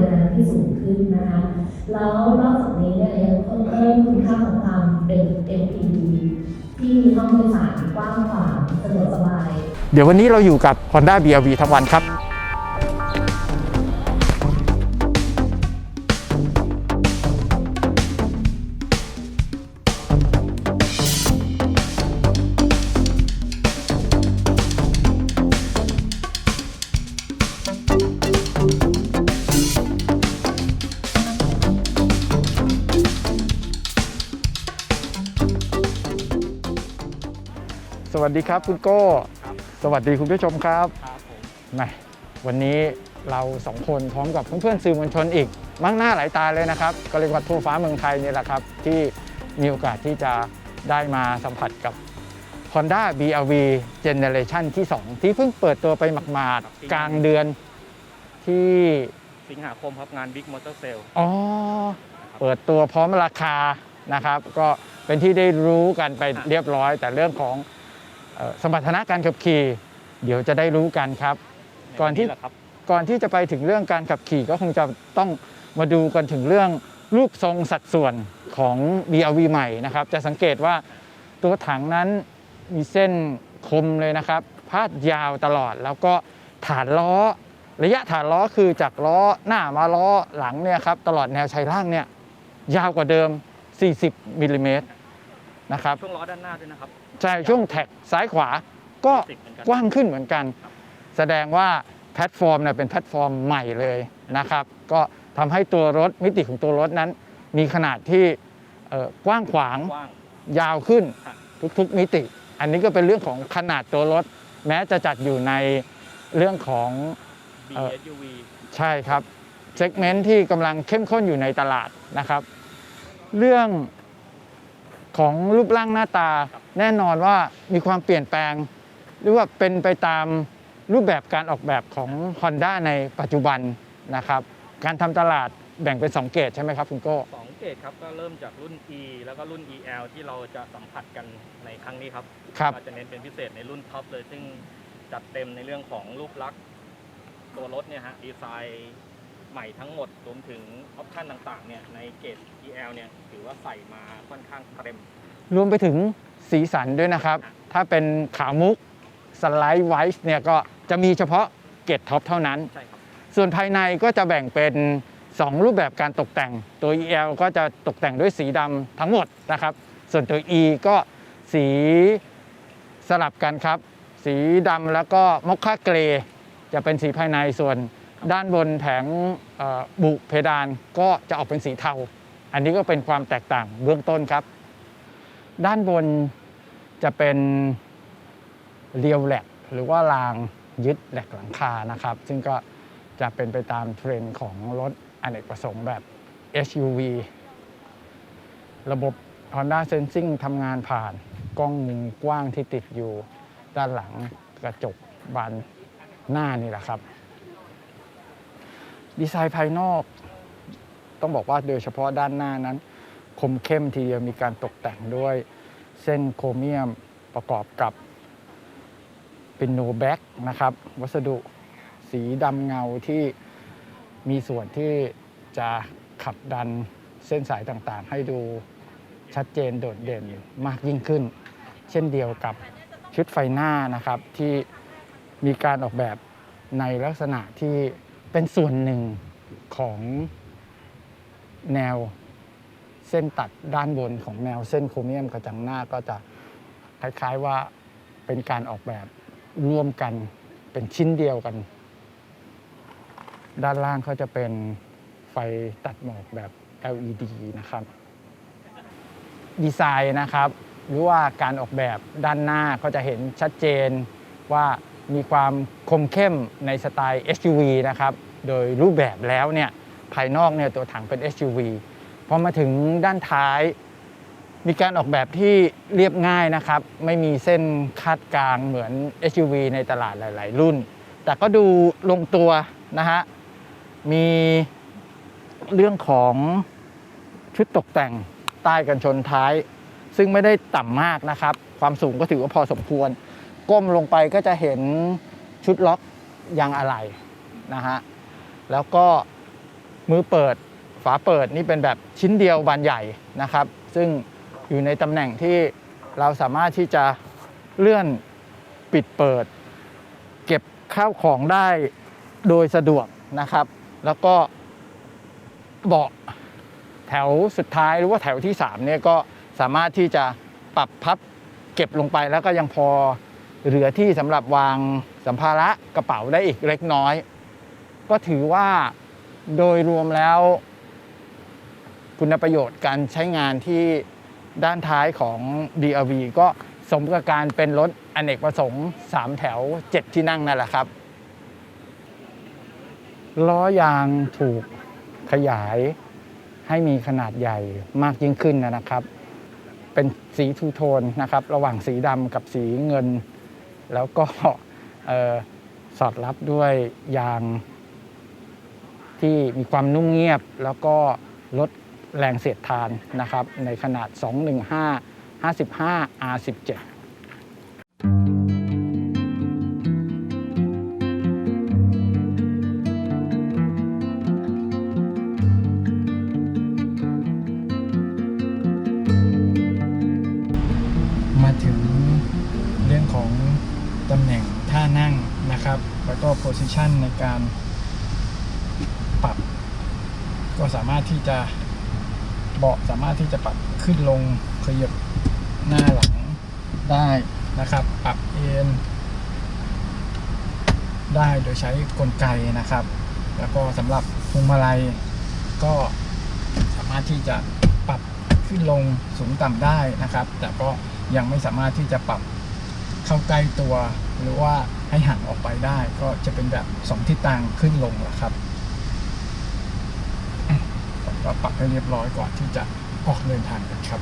จารณาที่สูงขึ้นนะคะ แล้วนอกจากนี้เนี่ยยังเพิ่มเพิ่มคุณค่าของความเป็น MPV ที่มีห้องโดยสารกว้างขวางสะดวกสบาย เดี๋ยววันนี้เราอยู่กับ Honda BRV ทั้งวันครับ วัสดีครับคุณโก้สวัสดีคุณผู้ชมครับครับผมแหมวันนี้เราสองคนพร้อมกับเพื่อนๆสื่อมวลชนอีกมั่งหน้าหลายตาเลยนะครับ ก็เรียกว่าทั่วฟ้าเมืองไทยนี่แหละครับ ที่มีโอกาสที่จะได้มาสัมผัสกับ Honda BRV Generation ที่ 2 ที่เพิ่งเปิดตัวไปหมาดๆกลางเดือนที่สิงหาคมครับงาน Big Motor Sale อ๋อ เปิดตัวพร้อมราคานะครับ ก็เป็นที่ได้รู้กันไปเรียบร้อย แต่เรื่องของเอ่อ สมรรถนะการขับขี่ เดี๋ยวจะได้รู้กันครับ ก่อนที่แหละครับก่อนที่จะไปถึงเรื่องการขับขี่ก็คงจะต้องมาดูกันถึงเรื่องรูปทรงสัดส่วนของ BRV ใหม่นะครับ จะสังเกตว่าตัวถังนั้นมีเส้นคมเลยนะครับ พาดยาวตลอดแล้วก็ฐานล้อ ระยะฐานล้อคือจากล้อหน้ามาล้อหลังเนี่ยครับตลอดแนวชายล่างเนี่ยยาวกว่าเดิม 40มิลลิเมตรนะครับช่วงล้อด้านหน้าด้วยนะครับ ใช่ช่วงแท็กซ้ายขวาก็ติดเหมือนกันกว้างขึ้นเหมือนกัน แสดงว่าแพลตฟอร์มเนี่ยเป็นแพลตฟอร์มใหม่เลยนะครับ ก็ทำให้ตัวรถมิติของตัวรถนั้น มีขนาดที่เอ่อกว้างขวางกว้างยาวขึ้นครับทุกๆมิติ อันนี้ก็เป็นเรื่องของขนาดตัวรถ แม้จะจัดอยู่ในเรื่องของเอ่อ BSUV ใช่ครับเซกเมนต์ที่กำลังเข้มข้นอยู่ในตลาดนะครับ เรื่องของรูปร่างหน้าตา แน่นอนว่ามีความเปลี่ยนแปลง หรือว่าเป็นไปตามรูปแบบการออกแบบของ Honda ในปัจจุบันนะครับ การทำตลาดแบ่งเป็น2เกรดใช่ไหมครับคุณโก้สองเกรดครับก็เริ่มจากรุ่น E แล้วก็รุ่น EL ที่เราจะสัมผัสกันในครั้งนี้ครับครับก็จะเน้นเป็นพิเศษในรุ่นท็อปเลย ซึ่งจัดเต็มในเรื่องของรูปลักษณ์ตัวรถเนี่ยฮะดีไซน์ใหม่ทั้งหมดรวมถึงออปชั่นต่างๆเนี่ยในเกรด EL เนี่ยถือว่าใส่มาค่อนข้างเต็ม รวมไปถึง สีสันด้วยนะครับ ถ้าเป็นขาวมุกสไลด์ไวส์เนี่ยก็จะมีเฉพาะเกรดท็อปเท่านั้น ส่วนภายในก็จะแบ่งเป็น 2 รูปแบบการตกแต่ง ตัว EL ก็จะตกแต่งด้วยสีดำทั้งหมดนะครับ ส่วนตัว E ก็สีสลับกันครับ สีดำแล้วก็มอคค่าเกรจะเป็นสีภายในส่วนด้านบนแผงบุเพดานก็จะออกเป็นสีเทา อันนี้ก็เป็นความแตกต่างเบื้องต้นครับ ด้านบนจะเป็นเรียวแหลกหรือว่ารางยึดแหลกหลังคานะครับ ซึ่งก็จะเป็นไปตามเทรนด์ของรถอเนกประสงค์แบบ SUV ระบบ Honda Sensing ทำงานผ่านกล้องมุมกว้างที่ติดอยู่ด้านหลังกระจกบานหน้านี่แหละครับ ดีไซน์ภายนอก ต้องบอกว่าโดยเฉพาะด้านหน้านั้น คมเข้มทีเดียวมีการตกแต่งด้วยเส้นโครเมียมประกอบกับเป็นโนแบ็กนะครับ วัสดุสีดำเงาที่มีส่วนที่จะขับดันเส้นสายต่างๆ ให้ดูชัดเจนโดดเด่นมากยิ่งขึ้น เช่นเดียวกับชุดไฟหน้านะครับที่มีการออกแบบในลักษณะที่เป็นส่วนหนึ่งของแนว เส้นตัดด้านบนของแนวเส้นโครเมียมกระจังหน้าก็จะคล้ายๆว่าเป็นการออกแบบร่วมกันเป็นชิ้นเดียวกัน ด้านล่างก็จะเป็นไฟตัดหมอกแบบ LED นะครับ ดีไซน์นะครับ หรือว่าการออกแบบด้านหน้าก็จะเห็นชัดเจนว่ามีความคมเข้มในสไตล์ SUV นะครับ โดยรูปแบบแล้วเนี่ยภายนอกเนี่ยตัวถังเป็น SUV พอมาถึงด้านท้าย มีการออกแบบที่เรียบง่ายนะครับ ไม่มีเส้นคาดกลางเหมือน SUV ในตลาดหลาย ๆ รุ่น แต่ก็ดูลงตัวนะฮะ มีเรื่องของชุดตกแต่งใต้กันชนท้าย ซึ่งไม่ได้ต่ำมากนะครับ ความสูงก็ถือว่าพอสมควร ก้มลงไปก็จะเห็นชุดล็อกยางอะไหล่นะฮะ แล้วก็มือเปิด ฝาเปิดนี่เป็นแบบชิ้นเดียวบานใหญ่นะครับ ซึ่งอยู่ในตำแหน่งที่เราสามารถที่จะเลื่อนปิดเปิด เก็บข้าวของได้โดยสะดวกนะครับ แล้วก็เบาะแถวสุดท้ายหรือว่าแถวที่3เนี่ยก็สามารถที่จะปรับพับเก็บลงไปแล้วก็ยังพอเหลือที่สำหรับวางสัมภาระกระเป๋าได้อีกเล็กน้อย ก็ถือว่าโดยรวมแล้ว คุณประโยชน์การใช้งานที่ด้านท้ายของ DRV ก็สมกับการเป็นรถอเนกประสงค์ 3 แถว 7 ที่นั่งนั่นแหละครับ ล้อยางถูกขยายให้มีขนาดใหญ่มากยิ่งขึ้นนะครับ เป็นสีทูโทนนะครับ ระหว่างสีดำกับสีเงิน แล้วก็สอดรับด้วยยางที่มีความนุ่มเงียบ แล้วก็ลด แรงเสียดทานนะครับในขนาด 215 55 R17 มาถึงเรื่องของตำแหน่งท่านั่งนะครับ แล้วก็โพสิชันในการปรับก็สามารถที่จะ เบาะสามารถที่จะปรับขึ้นลงขยับหน้าหลังได้นะครับ ปรับเอนได้โดยใช้กลไกนะครับ แล้วก็สำหรับพวงมาลัยก็สามารถที่จะปรับขึ้นลงสูงต่ำได้นะครับ แต่ก็ยังไม่สามารถที่จะปรับเข้าใกล้ตัว หรือว่าให้ห่างออกไปได้ ก็จะเป็นแบบสองทิศทางขึ้นลงแหละครับ ก็ปรับให้เรียบร้อยก่อนที่จะออกเดินทางกันครับ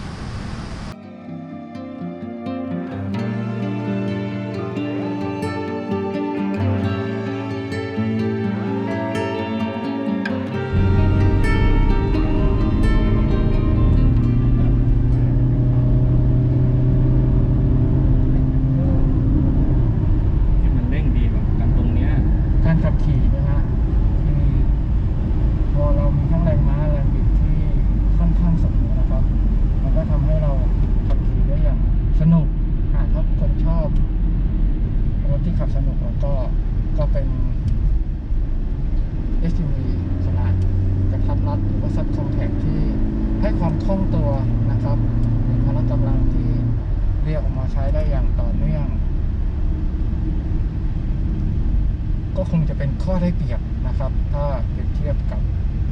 คงจะเป็นข้อได้เปรียบนะครับ ถ้าเปรียบเทียบกับ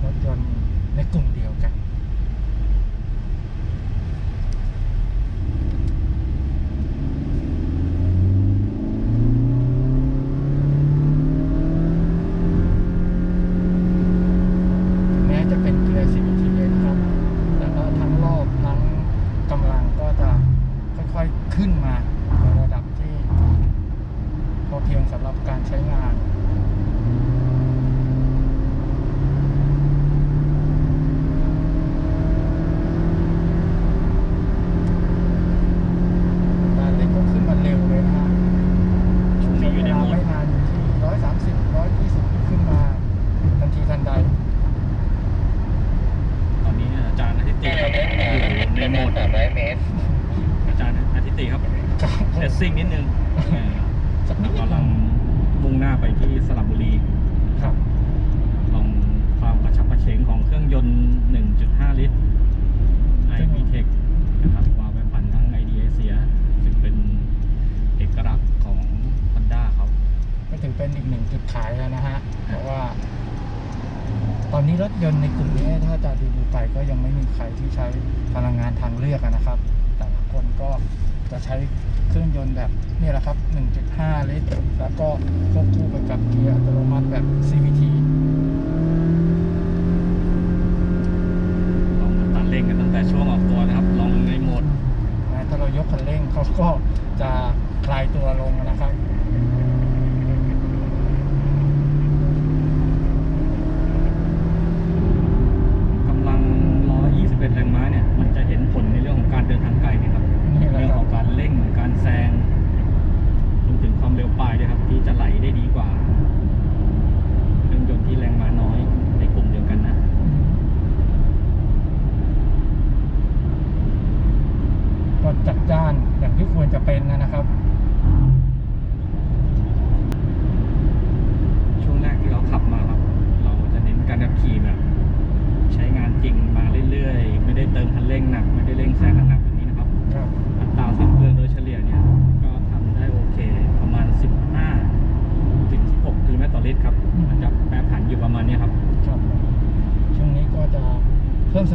รถยนต์ในกลุ่มเดียวกัน แม้จะเป็นเกียร์ CVT นะครับ แต่ก็ทั้งรอบทั้งกำลังก็จะค่อยๆขึ้นมาในระดับที่ พอเพียงสำหรับการใช้งาน การเล่นก็ขึ้นมาเร็วเลยนะฮะ ช่วงนี้อยู่ในโหมด ไม่นานอยู่ที่ร้อยสามสิบร้อยยี่สิบขึ้นมาทันทีทันใด ตอนนี้อาจารย์อาทิตย์อยู่ ในโหมดสามร้อยเมตร อาจารย์อาทิตย์ครับครับเทสซิ่งนิดนึงเออสักนิดเรากำลังมุ่งหน้าไปที่สระบุรี ครับ ลองความกระชับกระเฉงของเครื่องยนต์ 1.5 ลิตร i v t e c h นะครับวาล์วแปรผันทั้ง ID เอเชียซึ่งเป็นเอกลักษณ์ของ Honda เขาก็ถือเป็นอีกหนึ่งจุดขายแล้วนะฮะ เพราะว่า ตอนนี้รถยนต์ในกลุ่มนี้ถ้าจะดูดูไปก็ยังไม่มีใครที่ใช้พลังงานทางเลือกอะนะครับ แต่ละคนก็จะใช้เครื่องยนต์แบบนี่แหละครับ 1.5 ลิตร แล้วก็ควบคู่ไปกับเกียร์อัตโนมัติแบบ CVT ลองตัดเร่งกันตั้งแต่ช่วงออกตัวนะครับ ลองในโหมดนะถ้าเรายกคันเร่งเขาก็จะคลายตัวลงนะครับ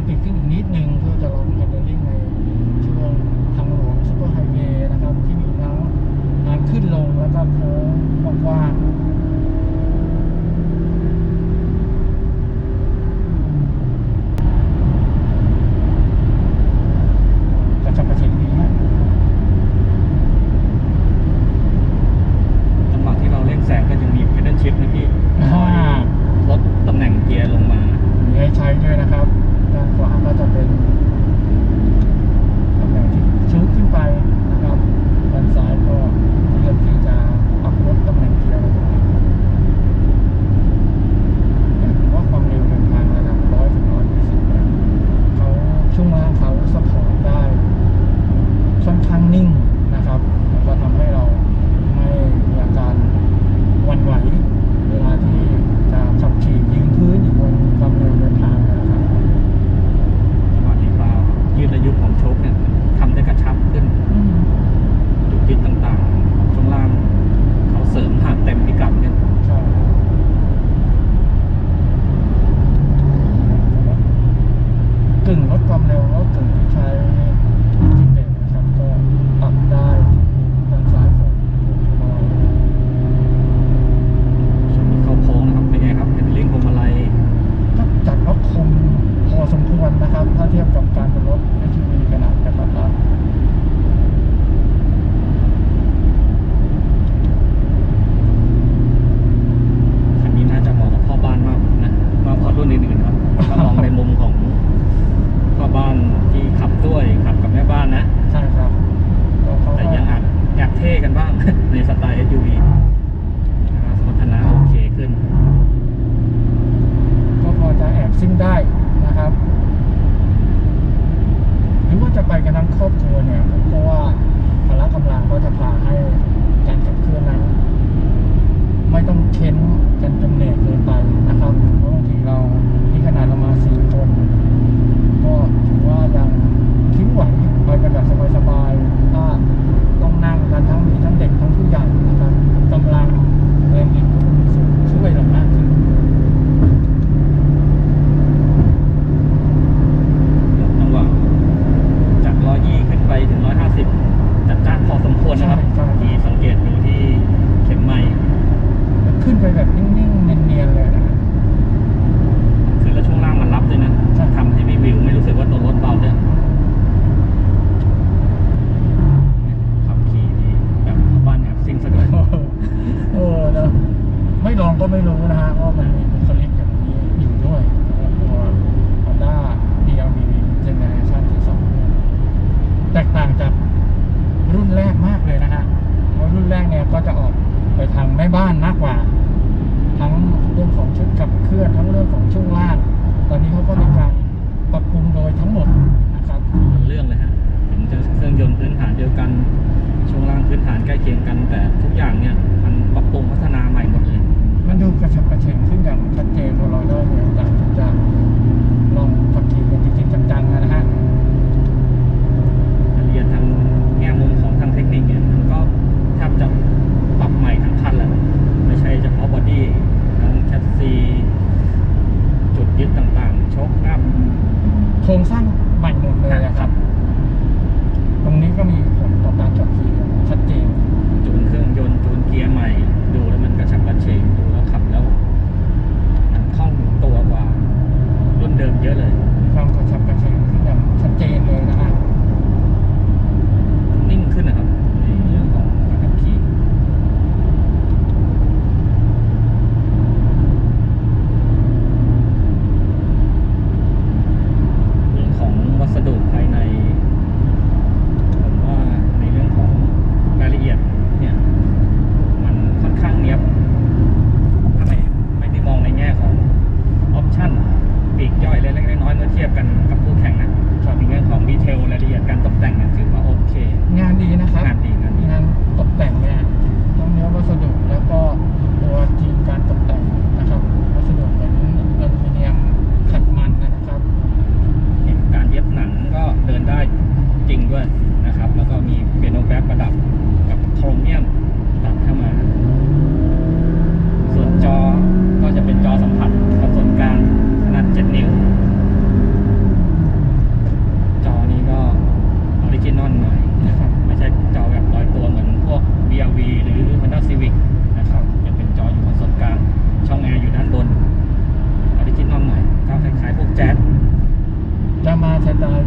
สปีดขึ้นอีกนิดนึงเพื่อจะลองแฮนเดิลิ่งในช่วงทางหลวงซุปเปอร์ไฮเวย์นะครับ ที่มีทั้งทางขึ้นลงแล้วก็โค้งกว้างๆ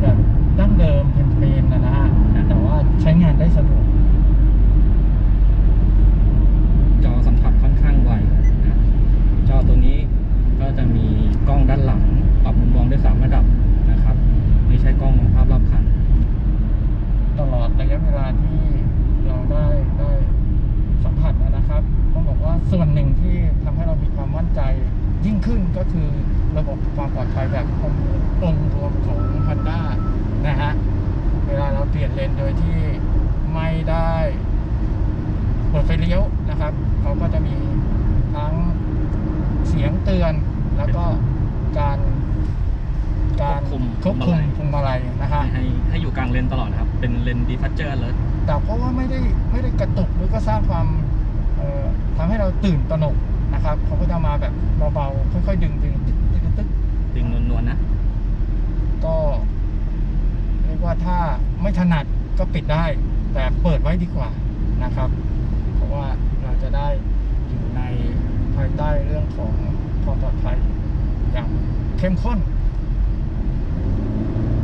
แบดั้งเดิมแคมเปญ สร้างความทำให้เราตื่นตระหนกนะครับเขาก็จะมาแบบเบาๆค่อยๆดึงดึงตึ๊ดตึ๊ดตึ๊กดึงนวลๆนะ ก็เรียกว่าถ้าไม่ถนัดก็ปิดได้ แต่เปิดไว้ดีกว่านะครับ เพราะว่าเราจะได้อยู่ในภายใต้เรื่องของความปลอดภัยอย่างเข้มข้น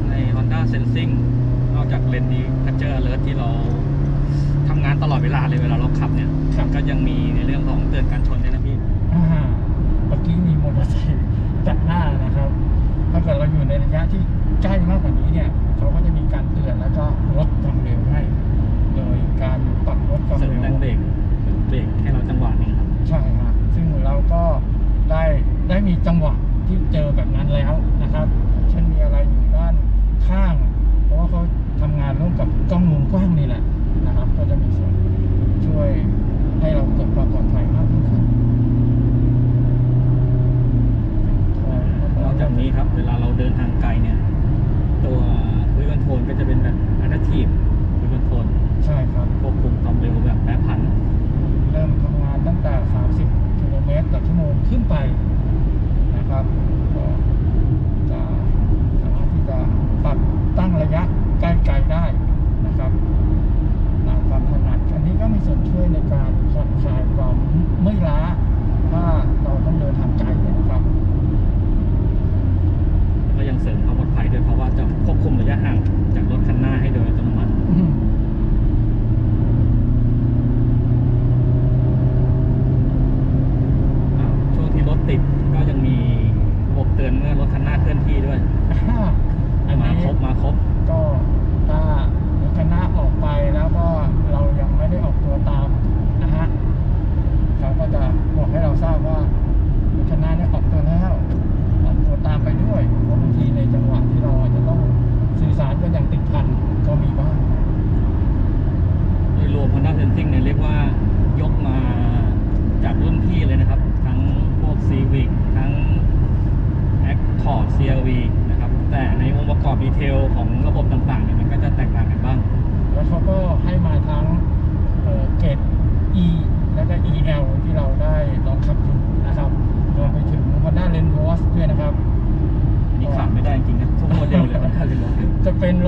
ใน Honda Sensing นอกจากเลนส์ดี Capture Alert ที่เรา ทำงานตลอดเวลาเลยเวลาเราขับเนี่ยก็ยังมีในเรื่องของเตือนการชนด้วยนะพี่เมื่อกี้มีมอเตอร์ไซค์ตัดหน้านะครับ ถ้าเกิดเราอยู่ในระยะที่ใกล้มากกว่านี้เนี่ยเขาก็จะมีการเตือนแล้วก็ลดความเร็วให้ โดยการปรับลดความเริมเร็ว แรงเบรกเบรกให้เราจังหวะนี้ครับ ใช่ครับซึ่งเราก็ได้ได้มีจังหวะที่เจอแบบนั้นแล้วนะครับ เช่นมีอะไรอยู่ด้านข้าง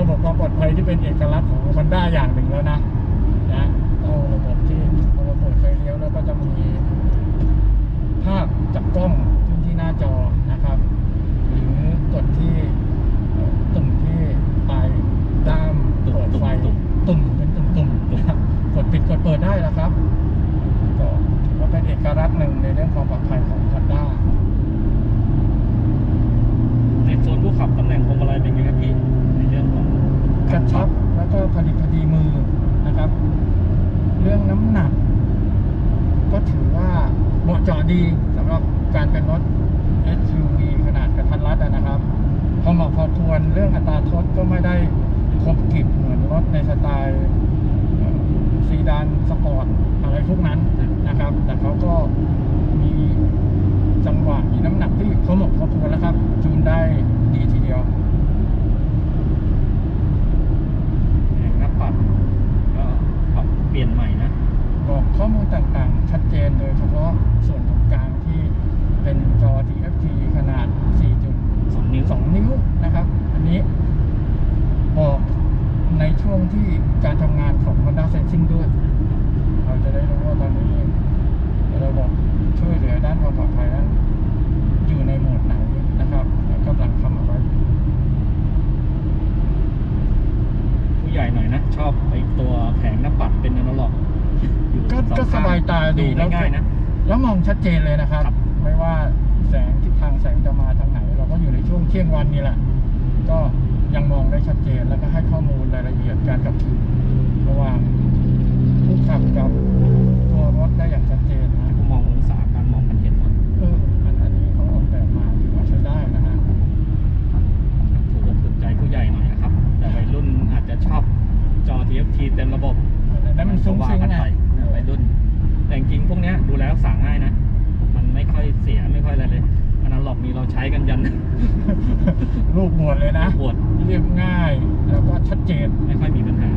ระบบความปลอดภัยที่เป็นเอกลักษณ์ของ Honda อย่างหนึ่งแล้วนะนะเอาระบบที่พอเราเปิดไฟเลี้ยวแล้วก็จะมีภาพจากกล้องขึ้นที่หน้าจอนะครับ หรือกดที่ตุ่มที่ปลายด้ามเปิดไฟตุ่มเป็นตุ่มๆนะครับกดปิดกดเปิดได้แล้วครับก็ถือว่าเป็นเอกลักษณ์หนึ่งในเรื่องความปลอดภัยของ Honda ในโซนผู้ขับตำแหน่งพวงมาลัยเป็นไงครับพี่ ในเรื่องของ กระชับแล้วก็พอดีพอดีมือนะครับ เรื่องน้ำหนัก ก็ถือว่าเหมาะเจาะดีสำหรับการเป็นรถ SUV ขนาดกระทัดรัดนะครับ พอเหมาะพอควรเรื่องอัตราทดก็ไม่ได้คมกริบเหมือนรถในสไตล์ซีดานสปอร์ตอะไรพวกนั้นนะครับ แต่เขาก็มีจังหวะมีน้ำหนักที่พอเหมาะพอควรแล้วครับ จูนได้ดีทีเดียว แผงหน้าปัดก็ปรับเปลี่ยนใหม่นะ บอกข้อมูลต่างๆ ชัดเจนโดยเฉพาะส่วนตรงกลางที่เป็นจอ TFT ขนาด 2 นิ้ว 4.2 นิ้วนะครับ อันนี้บอกในช่วงที่การทำงานของ Honda Sensing ด้วย เราจะได้รู้ว่าตอนนี้ระบบช่วยเหลือด้านความปลอดภัยนั้น อยู่ในโหมดไหนนะครับและกำลังทำอะไรอยู่ ผู้ใหญ่หน่อยนะ ชอบไอตัวแผงหน้าปัดเป็นอนาล็อกอยู่ ก็ สอง ก็ส ข้ง บายตาดี ดู แล้ว ง่ายๆนะ แล้วมองชัดเจนเลยนะครับ ครับ ไม่ว่าแสงทิศทางแสงจะมาทางไหน เราก็อยู่ในช่วงเที่ยงวันนี่แหละ ก็ยังมองได้ชัดเจนแล้วก็ให้ข้อมูลรายละเอียดการขับขี่ระหว่างผู้ขับกับตัวรถได้อย่างชัดเจนนะ ผู้มององศาการมองมันเห็นหมด เอออันอันนี้เขาออกแบบมาถือว่าใช้ได้นะฮะ ถูกอกถูกใจผู้ใหญ่หน่อยนะครับ แต่วัยรุ่นอาจจะชอบจอ TFT เต็มระบบ อันนั้นมันฟุ้ง ว่า ฟิ้ง กัน ไง ไปนะวัยรุ่น แต่จริงๆพวกเนี้ยดูแลรักษาง่ายนะ มันไม่ค่อยเสียไม่ค่อยอะไรเลยอนาล็อกนี้เราใช้กันยัน ลูกบวชเลยนะ ปวด เรียบง่าย แล้วก็ชัดเจน ไม่ค่อยมีปัญหา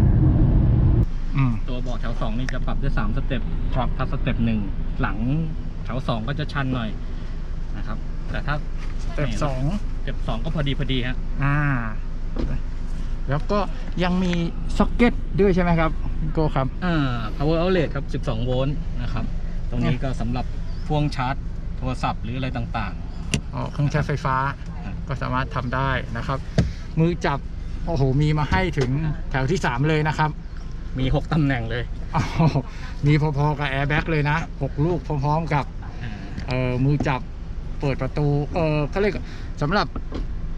อืม ตัวเบาะแถวสองนี่จะปรับได้สามสเต็ป ครับ ถ้าสเต็ปหนึ่งหลังแถวสอง ก็จะชันหน่อยนะครับ แต่ถ้าสเต็ปสองสเต็ปสองก็พอดีพอดีฮะอ่า แล้วก็ยังมีซ็อกเก็ตด้วยใช่ไหมครับคุณโกครับอ่า power outlet ครับ 12 โวลต์นะครับ ตรงนี้ก็สำหรับพ่วงชาร์จโทรศัพท์หรืออะไรต่างอ๋อเครื่องใช้ไฟฟ้าครับก็สามารถทำได้นะครับ มือจับโอ้โหมีมาให้ถึงแถวที่ 3 เลยนะครับๆมี 6ตำแหน่งเลยอ้าวมีพอๆกับแอร์แบ็กเลยนะ 6 ลูกพร้อมๆกับอ่า เอ่อมือจับเปิดประตู เออเขาเรียกสำหรับ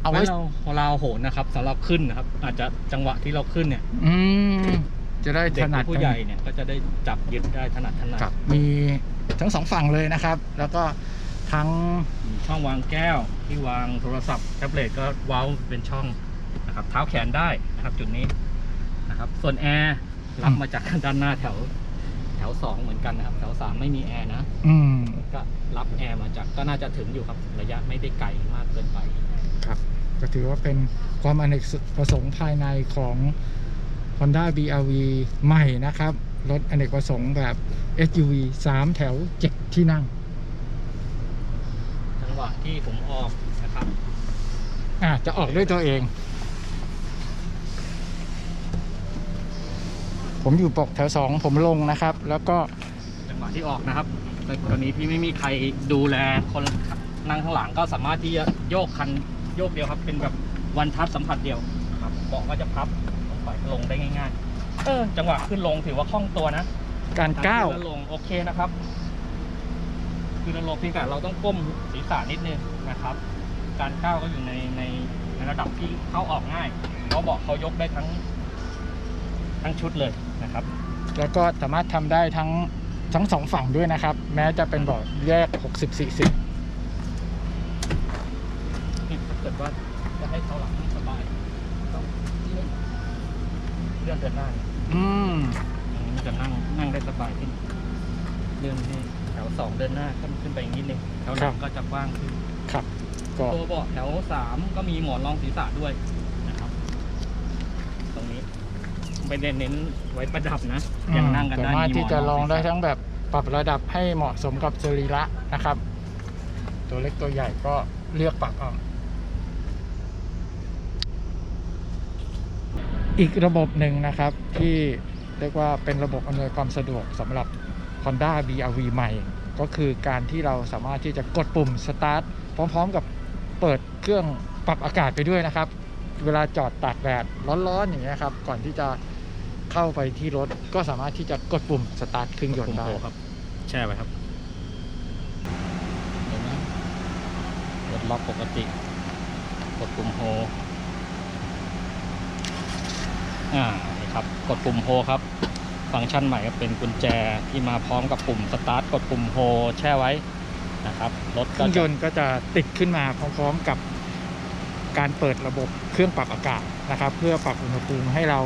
เอาเอาไว้ไว้เราพอเราโหนนะครับสำหรับขึ้นนะครับ อาจจะจังหวะที่เราขึ้นเนี่ยอืมจะได้เด็ถกหนัรืดอผู้ใหญ่เนี่ยก็จะได้จับยึดได้ถนัดถนัดกับมีทั้งสองฝั่งเลยนะครับ แล้วก็ทั้ง มีช่องวางแก้วที่วางโทรศัพท์แท็บเล็ตก็เว้าเป็นช่องนะครับเท้าแขนได้นะครับจุดนี้นะครับส่วนแอร์รับมาจากด้านหน้าแถวแถ วสองเหมือนกันนะครับแถวสามไม่มีแอร์นะอืมก็รับแอร์มาจากก็น่าจะถึงอยู่ครับระยะไม่ได้ไกลมากเกินไป ครับ ก็ถือว่าเป็นความอเนกประสงค์ภายในของ Honda BRV ใหม่นะครับ รถอเนกประสงค์แบบ SUV 3 แถว 7 ที่นั่ง จังหวะที่ผมออกนะครับ อะจะออกด้วยตัวเอง ผมอยู่ปกแถว2ผมลงนะครับ แล้วก็จังหวะที่ออกนะครับในกรณีที่ไม่มีใครดูแลคนนั่งข้างหลังก็สามารถที่จะโยกคันโยกเดียวครับ เป็นแบบวันทัชสัมผัสเดียวครับเบาะก็จะพับลงไปลงได้ง่ายๆเออจังหวะขึ้นลงถือว่าคล่องตัวนะการก้าวขึ้นและลงโอเคนะครับคือเราลงเพียงแต่เราต้องก้มศีรษะนิดนึงนะครับ การก้าวก็อยู่ในในในระดับที่เข้าออกง่ายเพราะเบาะเขายกได้ทั้ง ทั้งชุดเลยนะครับ แล้วก็สามารถทำได้ทั้งทั้งสองฝั่งด้วยนะครับ แม้จะเป็นเบาะแยก 60-40นี่ถ้าเกิดว่าจะให้เขาหลังนั่งสบายต้องเลื่อนเลื่อนเดินหน้าเนี่ยอืมมันจะนั่งนั่งได้สบายขึ้นเลื่อนให้แถวสองเดินหน้าขึ้นขึ้นไปอีกนิดนึงแถวหลังก็จะกว้างขึ้นครับก็ตัวเบาะแถวสามก็มีหมอนรองศีรษะด้วยนะครับ ไม่ได้เน้นไว้ประดับนะยังนั่งกันได้สามารถที่จะลองได้มีหมนทั้งแบบปรับระดับให้เหมาะสมกับสรีระนะครับ ตัวเล็กตัวใหญ่ก็เลือกปรับเอาอีกระบบหนึ่งนะครับที่เรียกว่าเป็นระบบอำนวยความสะดวกสำหรับ Honda BRV ใหม่ ก็คือการที่เราสามารถที่จะกดปุ่ม Start พร้อมๆกับเปิดเครื่องปรับอากาศไปด้วยนะครับ เวลาจอดตากแดดร้อนๆอย่างเงี้ยครับ ก่อนที่จะเข้าไปที่รถก็สามารถที่จะกดปุ่ม Start เครื่องยนปุ่ต์มได้โฮครับ แช่ไว้ครับเห็นไหมกดล็อกปกติ กดปุ่มโฮอ่านี่ครับ กดปุ่มโฮครับ ฟังก์ชันใหม่ก็เป็นกุญแจที่มาพร้อมกับปุ่มสตาร์ทกดปุ่มโฮแช่ไว้นะครับรถเคก็รื่องยจะนต์ก็จะติดขึ้นมาพร้อมๆกับ การเปิดระบบเครื่องปรับอากาศนะครับ เพื่อปรับอุณหภูมิให้เรา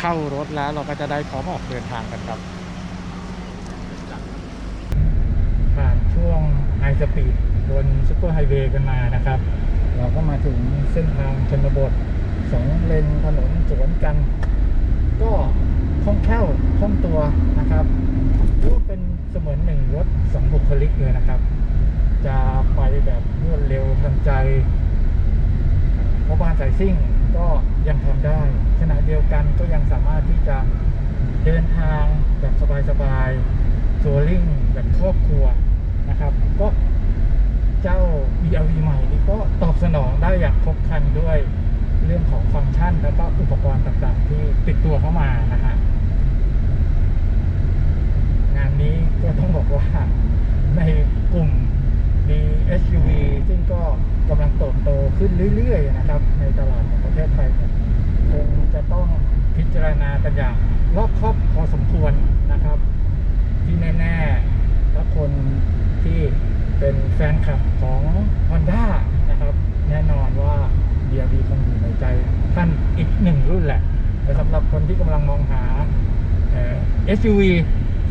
เข้ารถแล้วเราก็จะได้พร้อมออกเดินทางกันครับผ่านช่วงไฮสปีดบนซูเปอร์ไฮเวย์กันมานะครับ เราก็มาถึงเส้นทางชนบทสองเลนถนนสวนกัน ก็คล่องแคล่วคล่องตัวนะครับรียกว่าเป็นเสมือนหนึ่งรถสองบุคลิกเลยนะครับ จะไปแบบรวดเร็วทันใจเพราะบาน สายซิ่งก็ยังทำได้ขณะเดียวกันก็ยังสามารถที่จะเดินทางแบบสบายๆทัวริงแบบครอบครัวนะครับ ก็เจ้า BRV ใหม่นี้ก็ตอบสนองได้อย่างครบครันด้วยเรื่องของฟังก์ชัน แล้วก็อุปกรณ์ต่างๆ ที่ติดตัวเข้ามานะฮะงานนี้ก็ต้องบอกว่าในกลุ่ม BSUV ซึ่งก็กำลังโตโตขึ้นเรื่อยๆนะครับ ในตลาดของประเทศไทยคงจะต้องพิจารณากันอย่างรอบคอบพอสมควรนะครับ ที่แน่ๆถ้าคนที่เป็นแฟนคลับของ Honda นะครับ แน่นอนว่า BRV คงอยู่ในใจท่านอีกหนึ่งรุ่นแหละแต่สำหรับคนที่กำลังมองหาเอ่อ SUV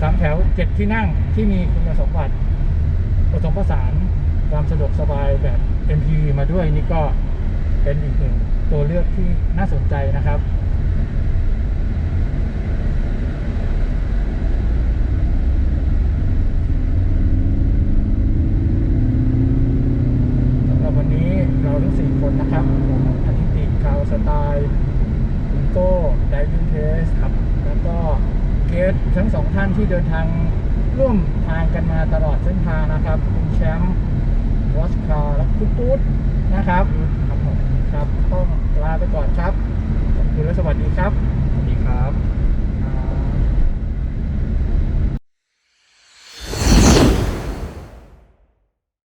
สามแถวเจ็ดที่นั่งที่มีคุณสมบัติ ผสมผสานความสะดวกสบายแบบ MPV มาด้วยนี่ก็เป็นอีกหนึ่งตัวเลือกที่น่าสนใจนะครับ